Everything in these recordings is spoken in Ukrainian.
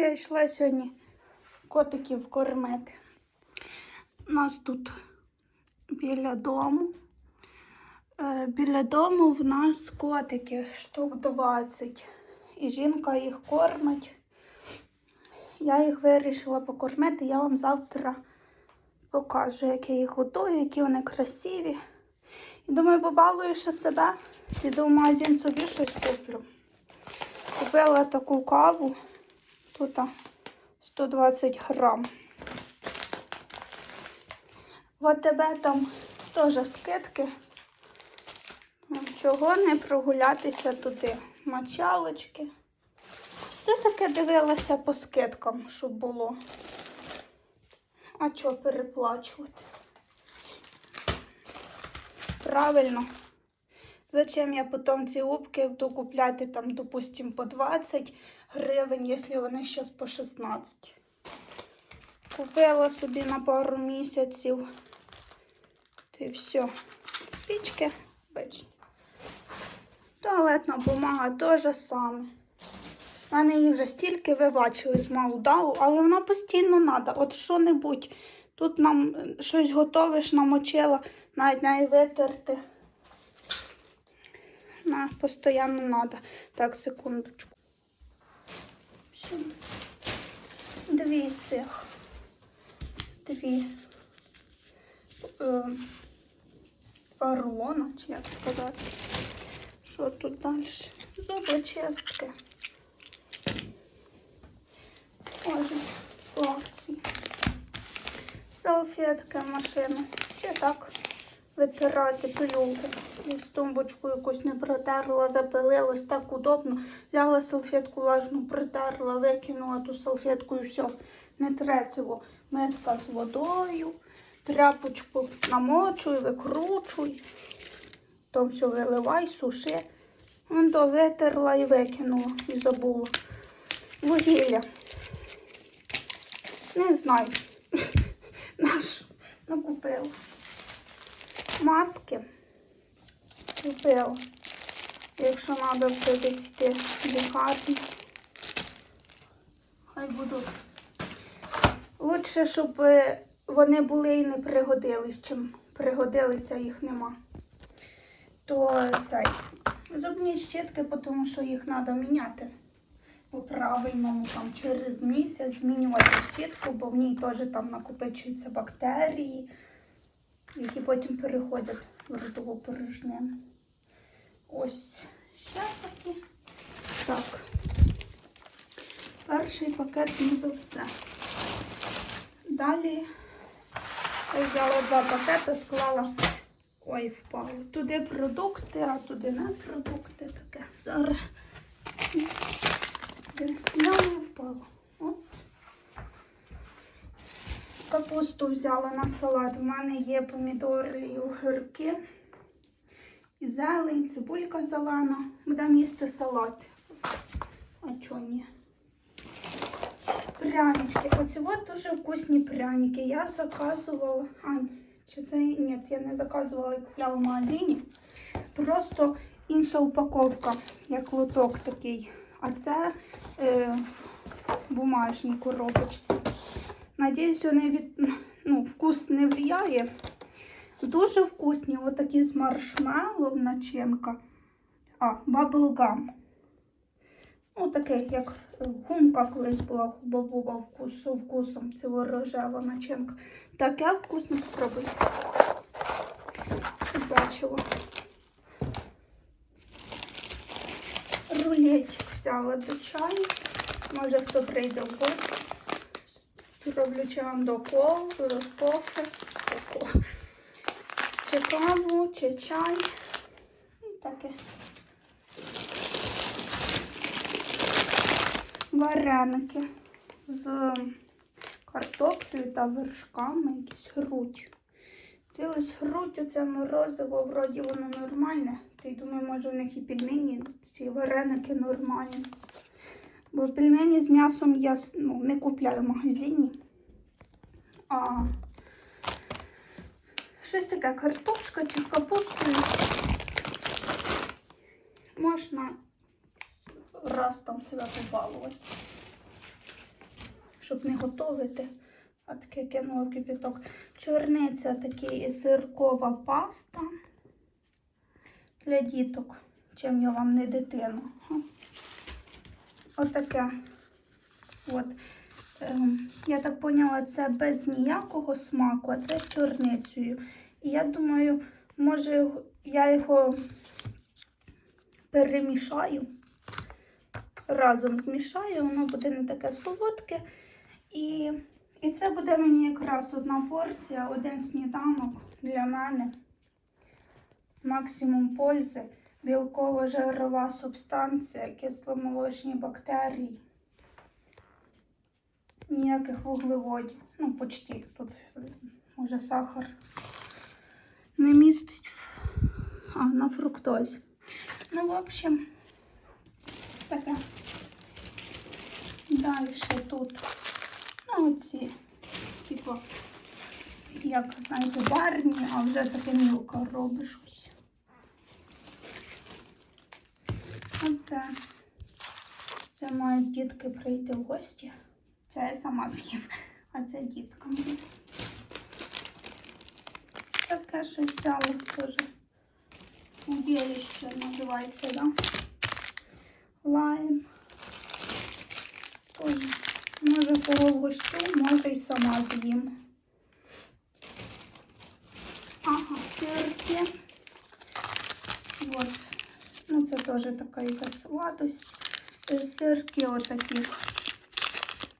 Я йшла сьогодні котиків кормити. У нас тут біля дому. Е, Біля дому в нас котики штук 20. І жінка їх кормить. Я їх вирішила покормити. Я вам завтра покажу, як я їх готую, які вони красиві. І думаю, побалую ще себе. Піду в магазин собі щось куплю. Купила таку каву. Тут а, 120 грам. В АТБ там теж скидки. Чого не прогулятися туди? Мочалочки. Все таке дивилася по скидкам, щоб було. А чого переплачувати? Правильно. Зачем я потім ці губки буду купляти там, допустим, по 20 гривень, якщо вони зараз по 16. Купила собі на пару місяців. Й все. Спічки обичні. Туалетна бумага теж саме. У мене її вже стільки ви бачили з Молдаву, але вона постійно треба. От що-небудь. Тут нам щось готовиш, намочила, навіть неї витерти. На, постійно треба. Так, секундочку. Дві цих. Дві. Е, чи як сказати. Що тут далі? Зубочистки. Ось порції. Салфетки машини. Ще так витирати пилюки. Із тумбочку якусь не протерла, запилилось, так удобно. Взяла салфетку влажну, протерла, викинула ту салфетку і все. Не трецево. Миска з водою, тряпочку намочуй, викручуй. То все виливай, суши. Вон то витерла і викинула, і забула. Вугілля. Не знаю. Наш накупила. Маски купила. Якщо треба десь йти в лікарню. Хай будуть. Лучше, щоб е, вони були і не пригодились, чим пригодилися, їх нема. То цей зубні щітки, тому що їх треба міняти по-правильному там через місяць змінювати щітку, бо в ній теж там накопичуються бактерії, які потім переходять в ротову порожнину. Ось ще такі. Так. Перший пакет ніби все. Далі я взяла два пакети, склала. Ой, впало. Туди продукти, а туди не продукти. Таке. Зараз. Не впала. От. Капусту взяла на салат. У мене є помідори і огірки. І зелень, цибулька зелена. Будемо їсти салат. А чого ні? Прянички. Оці от дуже вкусні пряники. Я заказувала. Ань, чи це ні, я не заказувала і купляла в магазині. Просто інша упаковка, як лоток такий. А це е, в коробочці. Надіюсь, вони від ну, вкус не влияє. Дуже вкусні, отакі з маршмеллоу начинка. А, баблгам. Ну, таке, як гумка колись була хуба-буба вкусу, вкусом. Це рожева начинка. Таке вкусне попробуйте. Бачила. Рулетик взяла до чаю. Може хто прийде в гості. Роблю чи вам до колу, до кофе, чи каву, чи чай. І таке. Вареники з картоплею та вершками, якісь грудь. Дивилась грудь, оце морозиво, вроді воно нормальне. Й думаю, може в них і пельмені, ці вареники нормальні. Бо пельмені з м'ясом я ну, не купляю в магазині. А щось таке картошка чи з капустою. Можна раз там себе побалувати. щоб не готувати. А таке кинула в кипяток. Чорниця такий сиркова паста для діток. Чим я вам не дитина. Отаке. От. Ем, я так поняла, це без ніякого смаку, а це з чорницею. І я думаю, може я його перемішаю, разом змішаю, воно буде не таке солодке. І, і це буде мені якраз одна порція, один сніданок для мене. Максимум пользи, білково-жирова субстанція, кисломолочні бактерії. Ніяких вуглеводів. Ну, почти. Тут може сахар не містить. А, на фруктозі. Ну, в общем, таке. Далі тут. Ну, оці, типу, як знаєте, барні, а вже таке мілко робиш щось. Оце. Це мають дітки прийти в гості. Це я сама з'їм, а це діткам. Таке щось взяла теж. Убіжище називається, да? Лайм. Ой, може порогощу, може й сама з'їм. Ага, сирки. Вот. Ну, це теж така якась сладость. Е, Сирки отакі.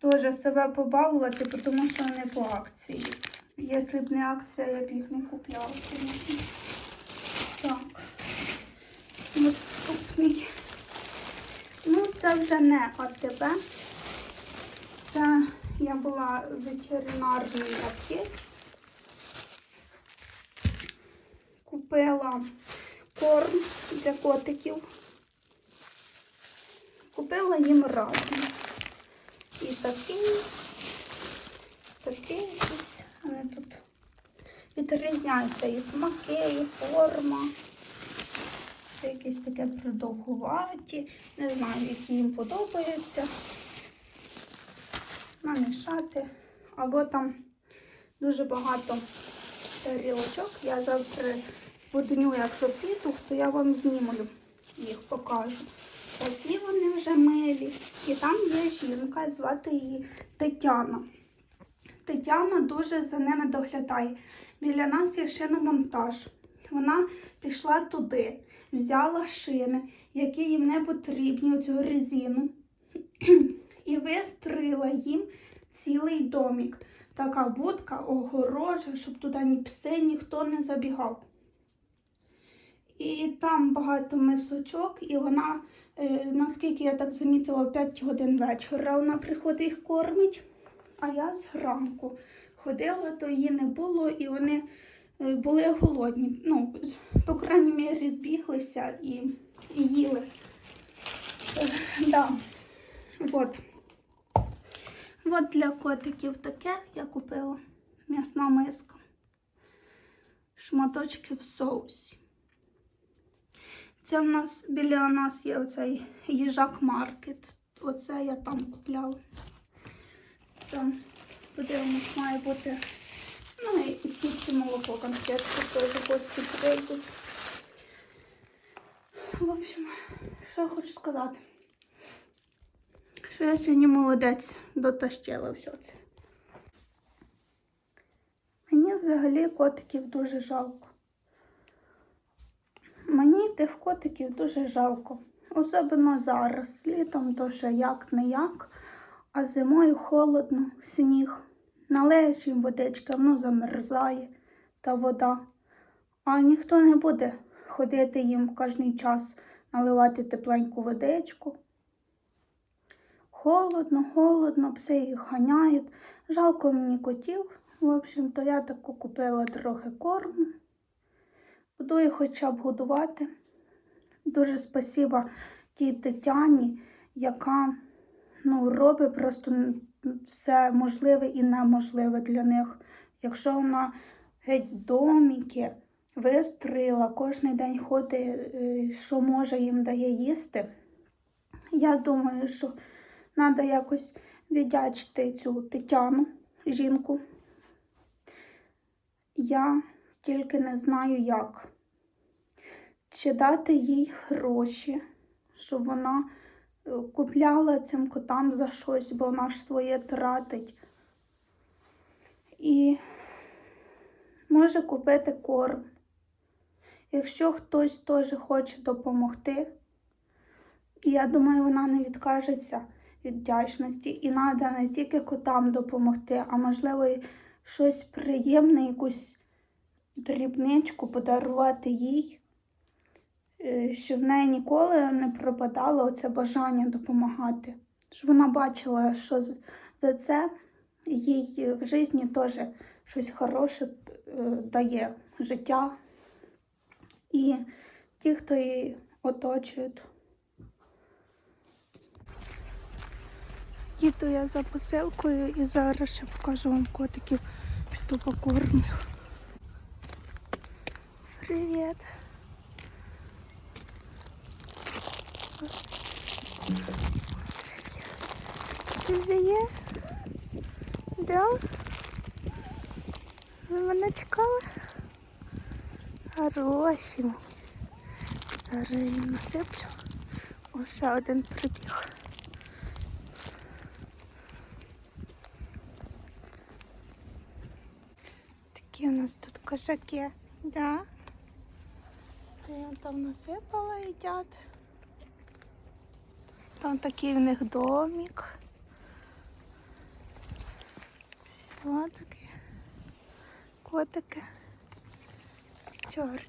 Теж себе побалувати, тому що вони по акції. Якщо б не акція, я б їх не купляла, звісно. Так. Наступний. Ну, це вже не АТБ. Це я була в ветеринарній. Купила корм для котиків. Купила їм разом. І такий, такий якийсь. Вони тут відрізняються і смаки, і форма. Це якісь таке продовгуваті. Не знаю, які їм подобаються. Намішати. Або там дуже багато тарілочок. Я завтра по дню, якщо піду, то я вам знімлю їх покажу. Такі вони вже милі. І там є жінка, звати її Тетяна. Тетяна дуже за ними доглядає. Біля нас є шиномонтаж. Вона пішла туди, взяла шини, які їм не потрібні, оцю резину, і вистрила їм цілий домик. Така будка, огорожа, щоб туди ні пси, ніхто не забігав. І там багато мисочок, і вона, е, наскільки я так замітила, в 5 годин вечора вона приходить їх кормить. А я зранку ходила, то її не було, і вони е, були голодні. Ну, по крайній мірі, збіглися і, і їли. Е, да. Вот. От для котиків таке я купила м'ясна миска. Шматочки в соусі. Це в нас біля нас є оцей їжак маркет. Оце я там купляла. Там, подивимось, має бути. Ну і ці молоко конфетки теж гості прийдуть. В общем, що я хочу сказати? Що я сьогодні молодець дотащила все це. Мені взагалі котиків дуже жалко. Мені тих котиків дуже жалко. Особливо зараз. Літом то ще як не як, а зимою холодно, сніг. Налеєш їм водички, воно замерзає та вода. А ніхто не буде ходити їм кожен час, наливати тепленьку водичку. Холодно, холодно, пси їх ганяють. Жалко мені котів. В общем, то я таку купила трохи корму. Буду їх хоча б годувати. Дуже спасіба тій Тетяні, яка ну, робить просто все можливе і неможливе для них. Якщо вона геть доміки вистрила, кожен день ходить, е, що може їм дає їсти. Я думаю, що треба якось віддячити цю Тетяну, жінку. Я тільки не знаю як. Чи дати їй гроші, щоб вона е, купляла цим котам за щось, бо вона ж своє тратить. І може купити корм. Якщо хтось теж хоче допомогти, я думаю, вона не відкажеться від вдячності. І треба не тільки котам допомогти, а можливо, щось приємне, якусь дрібничку подарувати їй, е, щоб в неї ніколи не пропадало оце бажання допомагати. Щоб вона бачила, що за це їй в житті теж щось хороше е, дає життя. І ті, хто її оточують. Їду я за посилкою і зараз ще покажу вам котиків піду покормлю. Вже є? Да? Ви мене чекали? Хороші мої. Зараз їм насиплю. О, ще один прибіг. Такі у нас тут кошаки. Да? Я там насипала їдять. Там такий в них домик. Все такі котики. Чорні.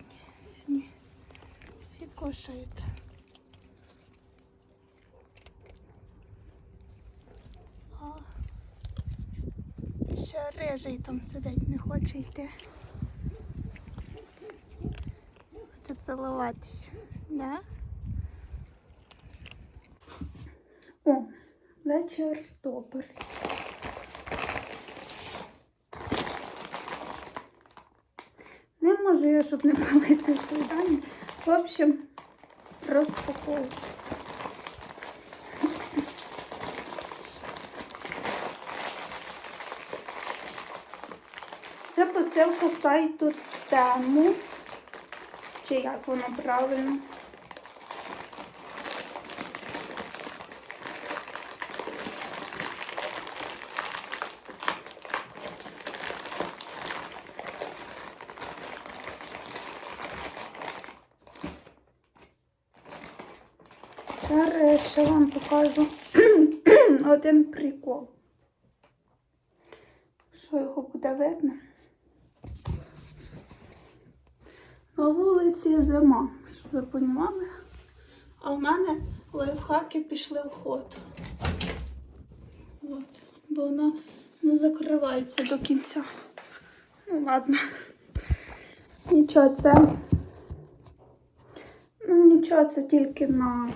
Сьогодні всі кушають. І ще рижий там сидить, не хоче йти. Хоче цілуватися. Да? О, вечір добрий. Не можу я, щоб не палити свидання. В общем, розпаковую. Це посилка сайту Тему. Чи як воно правильно? Зараз ще вам покажу один прикол. Що його буде видно? На вулиці зима, щоб ви розуміли. А в мене лайфхаки пішли в ход. От, бо вона не закривається до кінця. Ну ладно. Нічого, це. Ну нічого, це тільки на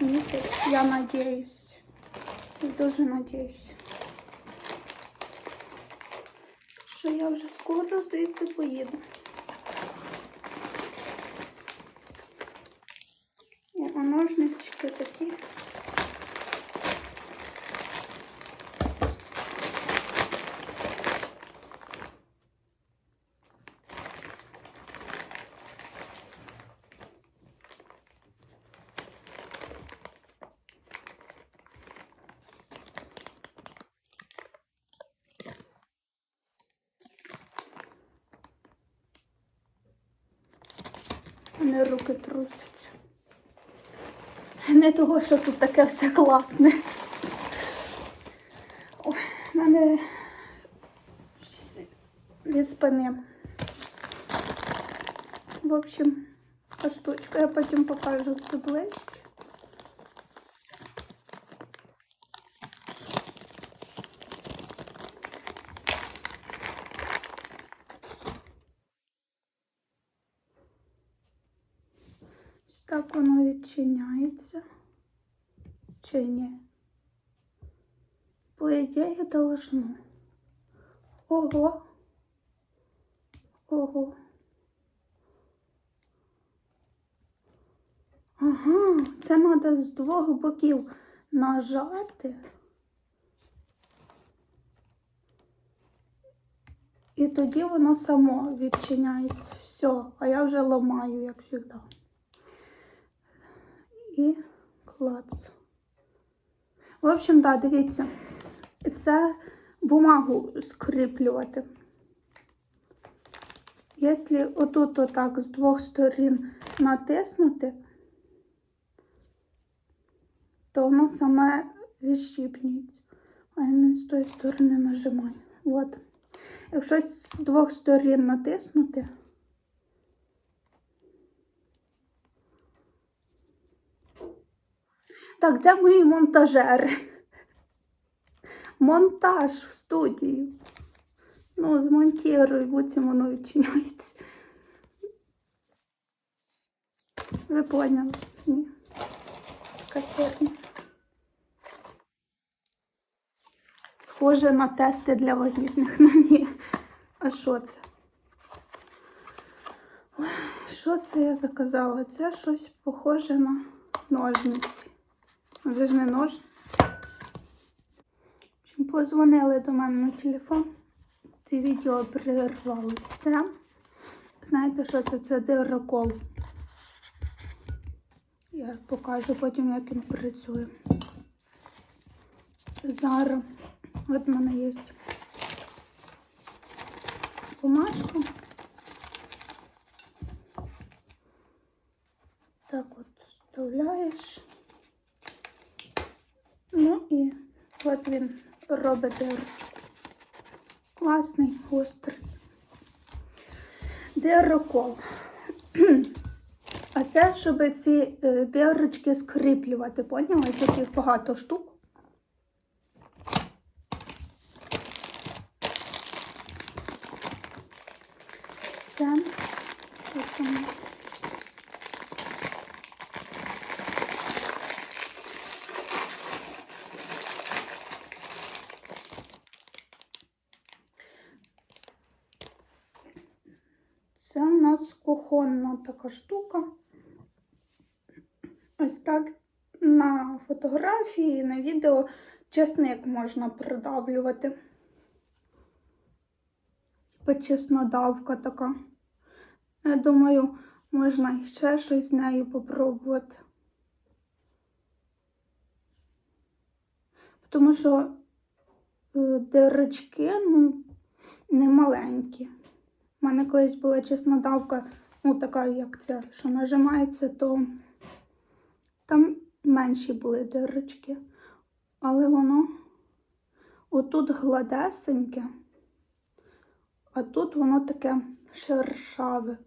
місяць, я надіюсь. Дуже надіюсь. Що я вже скоро звідси поїду. А ножнички такі. Руки трусяться. Не того, що тут таке все класне. В мене від спини. В общем, штучка. Я потім покажу все ближче. так воно відчиняється чи ні? По ідеї должно. Ого. Ого. Ага, це треба з двох боків нажати. І тоді воно само відчиняється. Все, а я вже ламаю, як завжди. І клац. В общем, так, да, дивіться, це бумагу скріплювати. Якщо отут отак з двох сторін натиснути, то воно саме відщіпнюється. А я не з тої сторони нажимаю. От. Якщо з двох сторін натиснути, так, де мої монтажери? Монтаж в студії. Ну, змонтірую, потім воно відчиняється. Ви поняли? Ні. Така. Схоже на тести для вагітних. Ну ні. А що це? Що це я заказала? Це щось похоже на ножниці. Це ж не. В общем, Позвонили до мене на телефон. Це відео перервалося. Це, знаєте, що це? Це дирокол. Я покажу потім, як він працює. Зараз от в мене є бумажка. Так от вставляєш. Ну і от він робить дирочку. Класний, гострий. Дирокол. А це, щоб ці е, дирочки скріплювати, поняли? Тут їх багато штук. Це ось воно. Це у нас кухонна така штука. Ось так на фотографії, на відео чесник можна придавлювати. Типа чеснодавка така. Я думаю, можна ще щось з нею попробувати. Тому що е, дирочки, ну, не маленькі. У мене колись була чеснодавка, ну така, як ця, що нажимається, то там менші були дирочки. Але воно отут гладесеньке, а тут воно таке шершаве.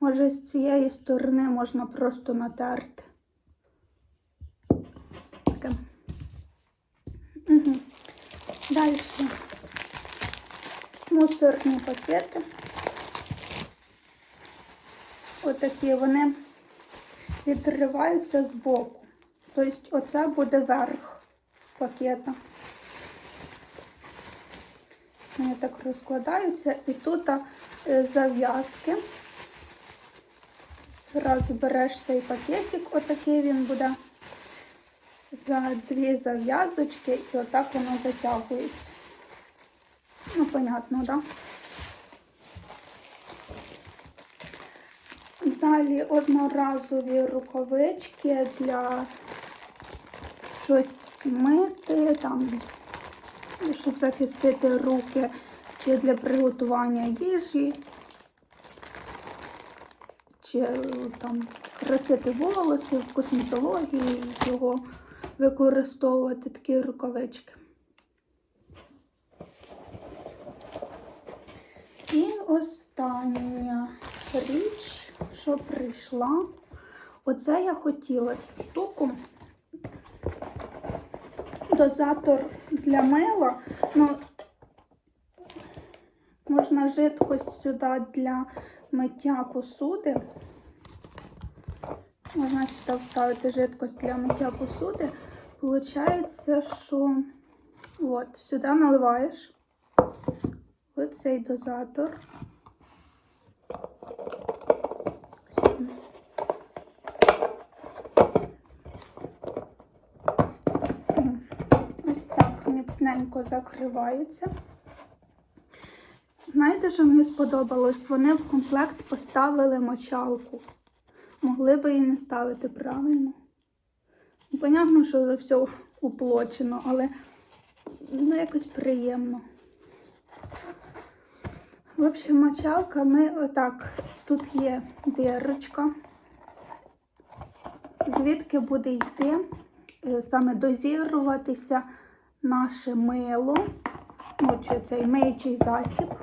Може, з цієї сторони можна просто натерти. Таке. Угу. Далі мусорні пакети. Отакі вони відриваються з боку. Тобто оце буде верх пакета. Вони так розкладаються і тут е, зав'язки. Зразу береш цей пакетик, отакий він буде за дві зав'язочки, і отак воно затягується. Ну, понятно, да? Далі одноразові рукавички для щось мити, там, щоб захистити руки, чи для приготування їжі, чи там красити волоси в косметології, його використовувати такі рукавички. І остання річ, що прийшла. Оце я хотіла цю штуку. Дозатор для мила. Ну, можна жидкость сюди для миття посуди. Можна сюди вставити жидкость для миття посуди. Получається, що от, сюди наливаєш оцей дозатор. Міцненько закривається. Знаєте, що мені сподобалось? Вони в комплект поставили мочалку. Могли би і не ставити правильно. Ну, Понятно, що вже все уплочено, але ну, якось приємно. В общем, мочалка ми отак. Тут є дирочка, звідки буде йти е, саме дозіруватися наше мило, чи цей миючий засіб.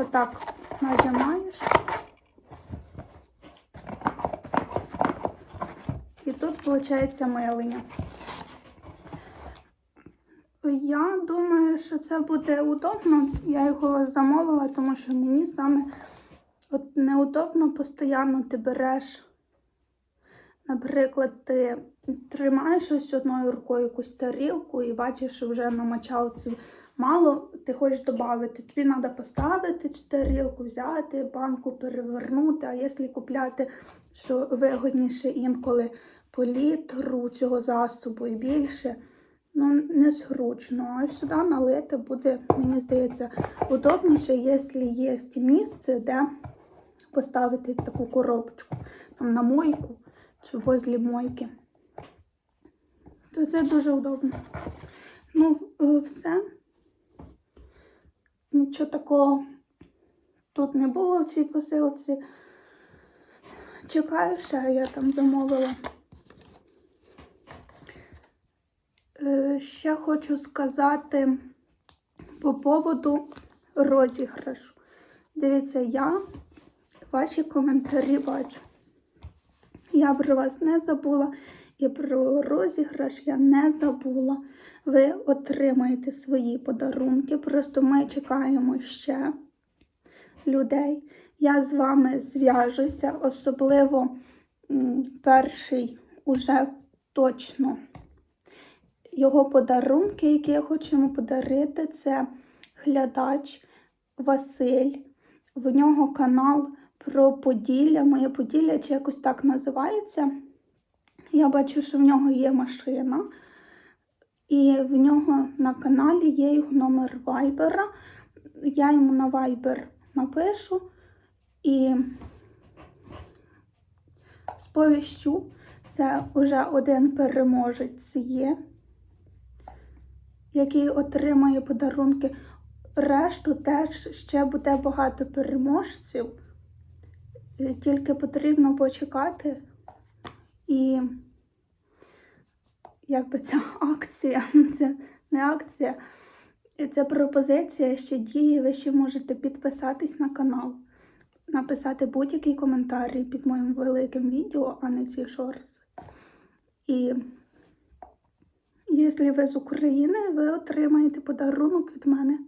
Отак нажимаєш. І тут виходить милення. Я думаю, що це буде удобно. Я його замовила, тому що мені саме от неудобно постійно ти береш. Наприклад, ти тримаєш ось одною рукою якусь тарілку і бачиш, що вже на мочалці мало, ти хочеш додати. Тобі треба поставити цю тарілку, взяти, банку перевернути. А якщо купляти, що вигодніше інколи по літру цього засобу і більше, ну незручно. А сюди налити буде, мені здається, удобніше, якщо є місце, де поставити таку коробочку там на мойку чи возле мойки. То це дуже удобно. Ну, е, все. Нічого такого тут не було в цій посилці. Чекаю ще, я там замовила. Е, Ще хочу сказати по поводу розіграшу. Дивіться, я ваші коментарі бачу. Я про вас не забула і про розіграш я не забула. Ви отримаєте свої подарунки. Просто ми чекаємо ще людей. Я з вами зв'яжуся, особливо перший уже точно його подарунки, які я хочу йому подарити, це глядач Василь. В нього канал про Поділля. Моє Поділля чи якось так називається. Я бачу, що в нього є машина, і в нього на каналі є його номер вайбера. Я йому на вайбер напишу і сповіщу. Це вже один переможець є, який отримає подарунки. Решту теж ще буде багато переможців. Е, Тільки потрібно почекати. І якби ця акція, це не акція, це пропозиція ще діє. Ви ще можете підписатись на канал, написати будь-який коментарі під моїм великим відео, а не ці шорти. І якщо ви з України, ви отримаєте подарунок від мене.